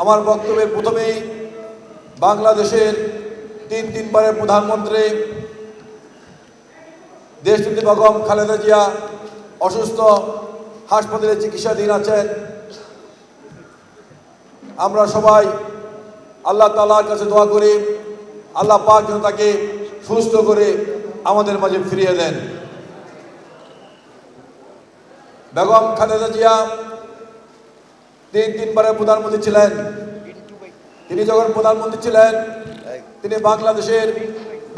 আমার বক্তব্যের প্রথমেই বাংলাদেশের তিন তিনবারের প্রধানমন্ত্রী দেশনীতি বেগম খালেদা জিয়া অসুস্থ, হাসপাতালে চিকিৎসাধীন আছেন। আমরা সবাই আল্লাহ তালার কাছে দোয়া করি, আল্লাহ পাক যেন তাকে সুস্থ করে আমাদের মাঝে ফিরিয়ে দেন। বেগম খালেদা জিয়া তিন তিনবারের প্রধানমন্ত্রী ছিলেন। তিনি যখন প্রধানমন্ত্রী ছিলেন, তিনি বাংলাদেশের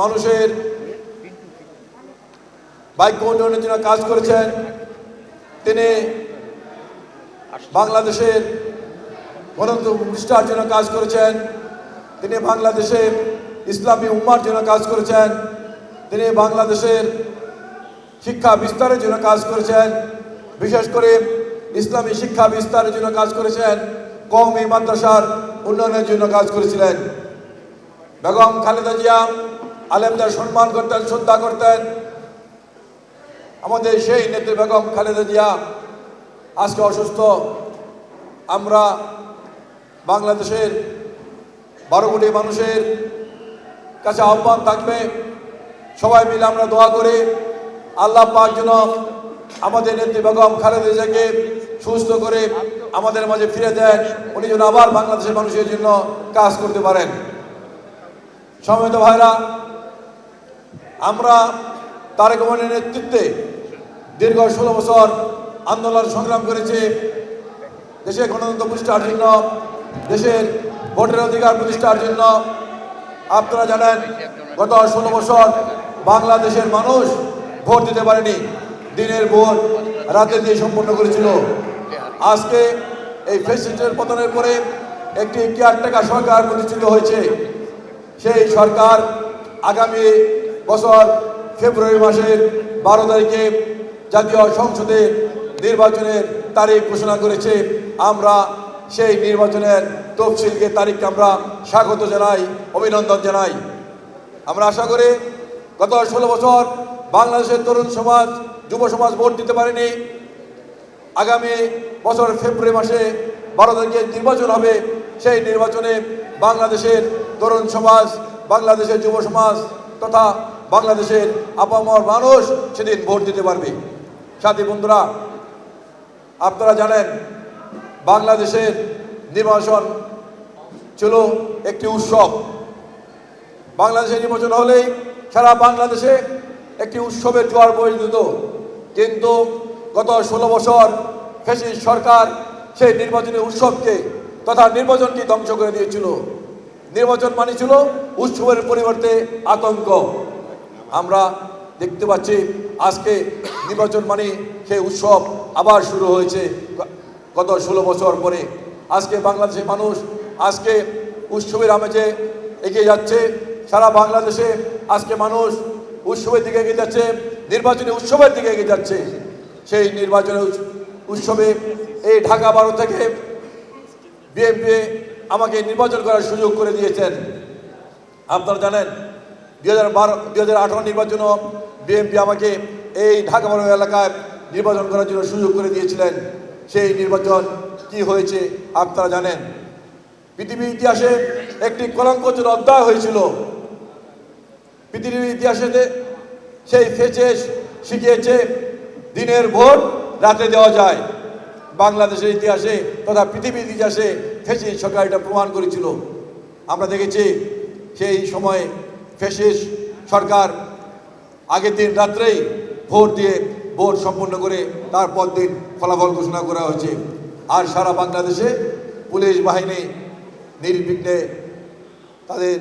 মানুষের বাইক উন্নয়নের জন্য কাজ করেছেন। তিনি বাংলাদেশের গণতন্ত্র প্রতিষ্ঠার জন্য কাজ করেছেন। তিনি বাংলাদেশের ইসলামী উম্মার জন্য কাজ করেছেন। তিনি বাংলাদেশের শিক্ষা বিস্তারের জন্য কাজ করেছেন। বিশেষ করে ইসলামী শিক্ষা বিস্তারের জন্য কাজ করেছেন কওমি মাদ্রাসার উন্নয়নের জন্য কাজ করেছিলেন। বেগম খালেদা জিয়া আলেমদের সম্মান করতেন, শ্রদ্ধা করতেন। আমাদের সেই নেত্রী বেগম খালেদা জিয়া আজকে অসুস্থ। আমরা বাংলাদেশের বারো কোটি মানুষের কাছে আহ্বান থাকবে। সবাই মিলে আমরা দোয়া করি। আল্লাহ পাক যেন আমাদের নেত্রী বেগম খালেদা জিয়াকে সুস্থ করে আমাদের মাঝে ফিরে দেন উনি যেন আবার বাংলাদেশের মানুষের জন্য কাজ করতে পারেন। সমিত ভাইরা, আমরা তারেক রহমানের নেতৃত্বে দীর্ঘ ষোলো বছর আন্দোলন সংগ্রাম করেছি। দেশের গণতন্ত্র প্রতিষ্ঠার জন্য, দেশের ভোটের অধিকার প্রতিষ্ঠার জন্য। আপনারা জানেন, গত ষোলো বছর বাংলাদেশের মানুষ ভোট দিতে পারেনি। দিনের ভোট রাতে দিয়ে সম্পন্ন করেছিল। আজকে এই ফেসিলিটির পতনের পরে একটি কেয়ারটেকার সরকার প্রতিষ্ঠিত হয়েছে। সেই সরকার আগামী বছর ফেব্রুয়ারি মাসের বারো তারিখে জাতীয় সংসদে নির্বাচনের তারিখ ঘোষণা করেছে। আমরা সেই নির্বাচনের তফসিলকে তারিখকে আমরা স্বাগত জানাই, অভিনন্দন জানাই। আমরা আশা করি গত ষোলো বছর বাংলাদেশের তরুণ সমাজ যুব সমাজ ভোট দিতে পারেনি। আগামী বছর ফেব্রুয়ারি মাসে বারো তারিখে নির্বাচন হবে, সেই নির্বাচনে বাংলাদেশের তরুণ সমাজ, বাংলাদেশের যুব সমাজ তথা বাংলাদেশের আপামর মানুষ সেদিন ভোট দিতে পারবে। সাথী বন্ধুরা, আপনারা জানেন, বাংলাদেশের নির্বাচন ছিল একটি উৎসব। বাংলাদেশের নির্বাচন হলেই সারা বাংলাদেশে একটি উৎসবের জোয়ার বয়ে দিত। কিন্তু গত ষোলো বছর ফেসিস সরকার সেই নির্বাচনী উৎসবকে তথা নির্বাচনটি ধ্বংস করে দিয়েছিল। নির্বাচন মানে ছিল উৎসবের পরিবর্তে আতঙ্ক। আমরা দেখতে পাচ্ছি আজকে নির্বাচন মানে সেই উৎসব আবার শুরু হয়েছে গত ষোলো বছর পরে। আজকে বাংলাদেশের মানুষ আজকে উৎসবের আমেজে এগিয়ে যাচ্ছে। সারা বাংলাদেশে আজকে মানুষ উৎসবের দিকে এগিয়ে যাচ্ছে, নির্বাচনী উৎসবের দিকে এগিয়ে যাচ্ছে। সেই নির্বাচনী উৎস- উৎসবে এই ঢাকা বারো থেকে বিএনপি আমাকে নির্বাচন করার সুযোগ করে দিয়েছেন। আপনারা জানেন, দুই হাজার বারো, দুই হাজার আঠারো নির্বাচনও বিএনপি আমাকে এই ঢাকা বারো এলাকায় নির্বাচন করার জন্য সুযোগ করে দিয়েছিলেন। সেই নির্বাচন কি হয়েছে আপনারা জানেন। পৃথিবীর ইতিহাসে একটি কলঙ্কজনক অধ্যায় হয়েছিল পৃথিবীর ইতিহাসে সেই ফেচে শিখিয়েছে দিনের ভোট রাতে দেওয়া যায়। বাংলাদেশের ইতিহাসে তথা পৃথিবীর ইতিহাসে ফেসিস সরকার এটা প্রমাণ করেছিল। আমরা দেখেছি সেই সময়ে ফেসিস সরকার আগের দিন রাত্রেই ভোট দিয়ে ভোট সম্পন্ন করে তারপর দিন ফলাফল ঘোষণা করা হয়েছে। আর সারা বাংলাদেশে পুলিশ বাহিনী নির্বিঘ্নে তাদের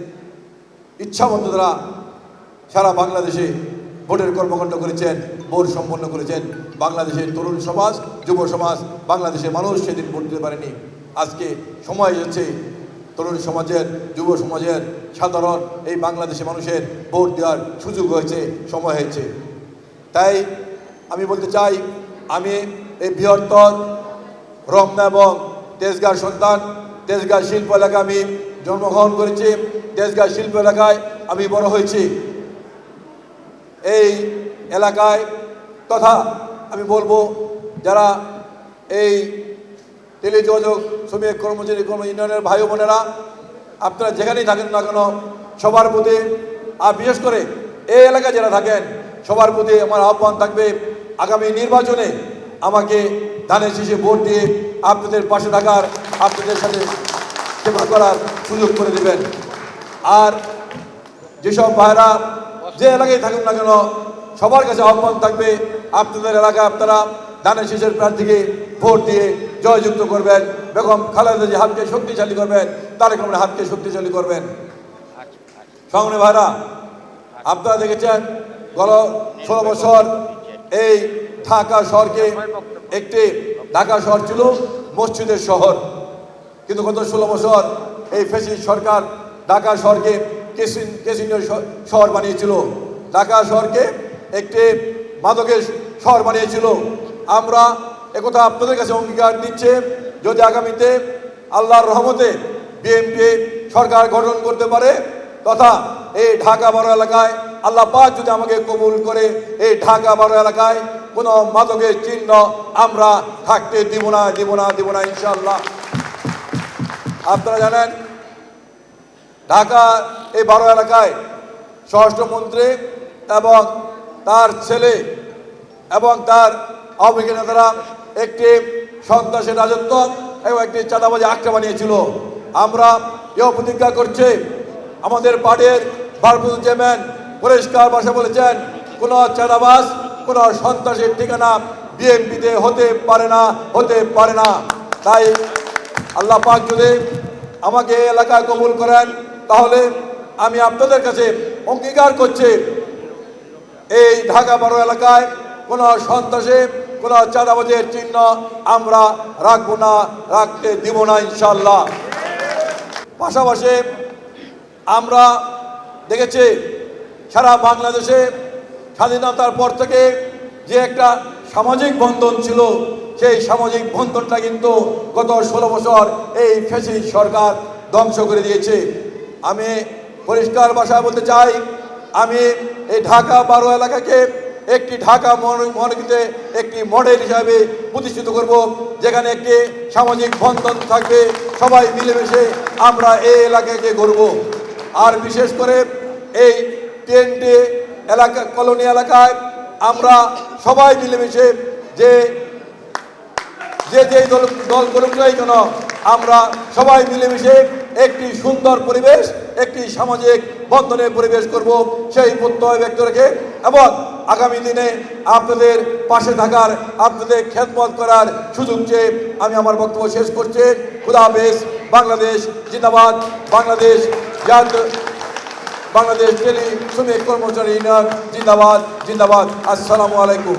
ইচ্ছামতো তারা সারা বাংলাদেশে ভোটের কর্মকাণ্ড করেছেন ভোট সম্পন্ন করেছেন বাংলাদেশের তরুণ সমাজ, যুব সমাজ, বাংলাদেশের মানুষ সেদিন ভোট দিতে পারেনি। আজকে সময় এসেছে তরুণ সমাজের, যুব সমাজের, সাধারণ এই বাংলাদেশের মানুষের ভোট দেওয়ার সুযোগ হয়েছে, সময় হয়েছে। তাই আমি বলতে চাই, আমি এই বৃহত্তর রমনা এবং তেজগাঁর সন্তান তেজগাঁ শিল্প এলাকায় আমি জন্মগ্রহণ করেছি তেজগাঁ শিল্প এলাকায় আমি বড় হয়েছি। এই এলাকায় তথা আমি বলব যারা এই টেলিযোগাযোগ শ্রমিক কর্মচারী কর্ম ইউনিয়নের ভাই বোনেরা, আপনারা যেখানেই থাকেন না কেন, সবার প্রতি আর বিশেষ করে এই এলাকায় যারা থাকেন, সবার প্রতি আমার আহ্বান থাকবে, আগামী নির্বাচনে আমাকে ধানের শীষে ভোট দিয়ে আপনাদের পাশে থাকার, আপনাদের সাথে সেবা করার সুযোগ করে দেবেন। আর যেসব ভাইরা যে এলাকায় থাকুন না কেন, সবার কাছে আহ্বান থাকবে, আপনাদের এলাকায় আপনারা ধানের শীষের প্রার্থীকে ভোট দিয়ে জয়যুক্ত করবেন। বেগম খালেদা যে হাতকে শক্তিশালী করবেন, তারেক রহমানের হাতকে শক্তিশালী করবেন। সঙ্গে ভাইরা, আপনারা দেখেছেন গত ষোলো বছর এই ঢাকা শহরকে একটি ঢাকা শহর ছিল মসজিদের শহর। কিন্তু গত ষোলো বছর এই ফেসিস সরকার ঢাকা শহরকে শ- শহর বানিয়েছিল। ঢাকা শহরকে একটি মাদকের শহর বানিয়েছিল। আমরা একথা আপনাদের কাছে অঙ্গীকার দিচ্ছে, যদি আগামীতে আল্লাহর রহমতে বিএনপি সরকার গঠন করতে পারে, তথা এই ঢাকা বারো এলাকায় আল্লাহ পাক যদি আমাকে কবুল করে, এই ঢাকা বারো এলাকায় কোনো মাদকের চিহ্ন আমরা থাকতে দিব না দিব না দিব না ইনশাল্লাহ আপনারা জানেন ঢাকা, এই বারো এলাকায় স্বরাষ্ট্রমন্ত্রী এবং তার ছেলে এবং তার আওয়ামী নেতারা একটি সন্ত্রাসের রাজত্ব এবং একটি চাঁদাবাজি আখ্যা বানিয়েছিল। আমরা এও প্রতিজ্ঞা করছে, আমাদের পার্টির ভারপ্রাপ্ত চেয়ারম্যান পরিষ্কার ভাষা বলেছেন, কোনো চাঁদাবাজ, কোনো সন্ত্রাসের ঠিকানা বিএনপিতে হতে পারে না, হতে পারে না। তাই আল্লাহ পাক যদি আমাকে এলাকায় কবুল করেন তাহলে আমি আপনাদের কাছে অঙ্গীকার করছি, এই ঢাকা বারো এলাকায় কোনো সন্ত্রাসে, কোনো চাঁদাবাজের চিহ্ন আমরা রাখব না, রাখতে দিব না ইনশাল্লাহ পাশাপাশি আমরা দেখেছি সারা বাংলাদেশে স্বাধীনতার পর থেকে যে একটা সামাজিক বন্ধন ছিল, সেই সামাজিক বন্ধনটা কিন্তু গত ষোলো বছর এই ফেসি সরকার ধ্বংস করে দিয়েছে। আমি পরিষ্কার ভাষায় বলতে চাই, আমি এই ঢাকা বারো এলাকাকে একটি ঢাকা মহানগরীতে একটি মডেল হিসাবে প্রতিষ্ঠিত করব, যেখানে একটি সামাজিক বন্ধন থাকবে, সবাই মিলেমিশে আমরা এই এলাকাকে গড়ব। আর বিশেষ করে এই টেন্টে এলাকা, কলোনি এলাকায় আমরা সবাই মিলেমিশে যে যে যে দল দল করুক কেন, আমরা সবাই মিলেমিশে একটি সুন্দর পরিবেশ, একটি সামাজিক বন্ধনের পরিবেশ করব, সেই প্রত্যয় ব্যক্ত রেখে। এবং আগামী দিনে আপনাদের পাশে থাকার, আপনাদের খেদমত করার সুযোগ চেয়ে আমি আমার বক্তব্য শেষ করছি। খুদা বাংলাদেশ জিন্দাবাদ, বাংলাদেশ বাংলাদেশ টেলি শ্রমিক কর্মচারী ইউনিয়ন জিন্দাবাদ জিন্দাবাদ। আসসালামু আলাইকুম।